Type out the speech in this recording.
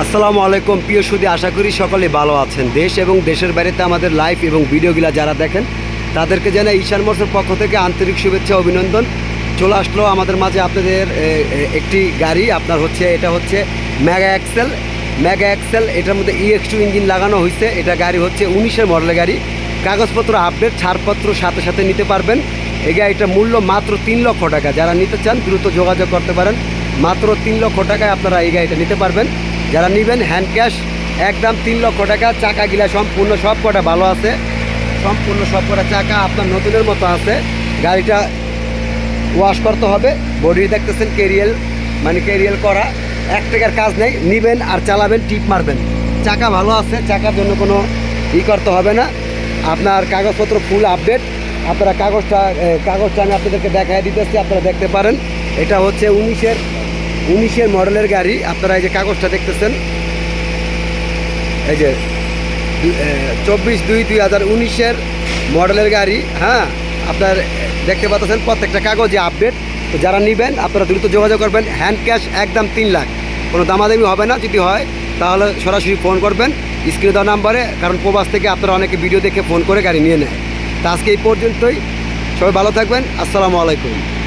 আসসালামু আলাইকুম, প্রিয় সুদী, আশা করি সকলে ভালো আছেন। দেশ এবং দেশের বাইরেতে আমাদের লাইভ এবং ভিডিওগুলো যারা দেখেন, তাদেরকে জানাই ঈশান মোটরসের পক্ষ থেকে আন্তরিক শুভেচ্ছা, অভিনন্দন। চলে আসলো আমাদের মাঝে আপনাদের একটি গাড়ি, আপনার হচ্ছে, এটা হচ্ছে ম্যাগা এক্সেল ম্যাগা এক্সেল এটার মধ্যে ইএক্স টু ইঞ্জিন লাগানো হয়েছে এটা গাড়ি হচ্ছে উনিশের মডেলের গাড়ি। কাগজপত্র আপডেট ছাড়পত্র সাথে সাথে নিতে পারবেন। এই গাড়িটার মূল্য মাত্র তিন লক্ষ টাকা। যারা নিতে চান, দ্রুত যোগাযোগ করতে পারেন। মাত্র তিন লক্ষ টাকায় আপনারা এই গাড়িটা নিতে পারবেন। যারা নেবেন হ্যান্ড ক্যাশ একদম তিন লক্ষ টাকা, চাকা গিলা সম্পূর্ণ সব কটা ভালো আছে। সম্পূর্ণ সব কটা চাকা আপনার নতুনের মতো আছে। গাড়িটা ওয়াশ করতে হবে। বডি দেখতেছেন কেরিয়াল মানে কেরিয়াল করা। এক টাকার কাজ নেই, নিবেন আর চালাবেন, টিপ মারবেন। চাকা ভালো আছে, চাকার জন্য কোনো ই করতে হবে না। আপনার কাগজপত্র ফুল আপডেট আপনারা কাগজটা কাগজটা আমি আপনাদেরকে দেখাই দিতেছি, আপনারা দেখতে পারেন। এটা হচ্ছে উনিশের উনিশের মডেলের গাড়ি, আপনারা এই যে কাগজটা দেখতেছেন। এই যে চব্বিশ দুই দুই হাজার উনিশের মডেলের গাড়ি হ্যাঁ? আপনার দেখতে পাচ্ছেন প্রত্যেকটা কাগজে আপডেট। তো যারা নেবেন, আপনারা দ্রুত যোগাযোগ করবেন। হ্যান্ড ক্যাশ একদম তিন লাখ। কোনো দামাদামি হবে না, যদি হয়, তাহলে সরাসরি ফোন করবেন। স্ক্রিনে দেওয়া নাম্বারে, কারণ প্রবাস থেকে আপনারা অনেকে ভিডিও দেখে ফোন করে গাড়ি নিয়ে নেয়। তা আজকে এই পর্যন্তই। সবাই ভালো থাকবেন। আসসালামু আলাইকুম।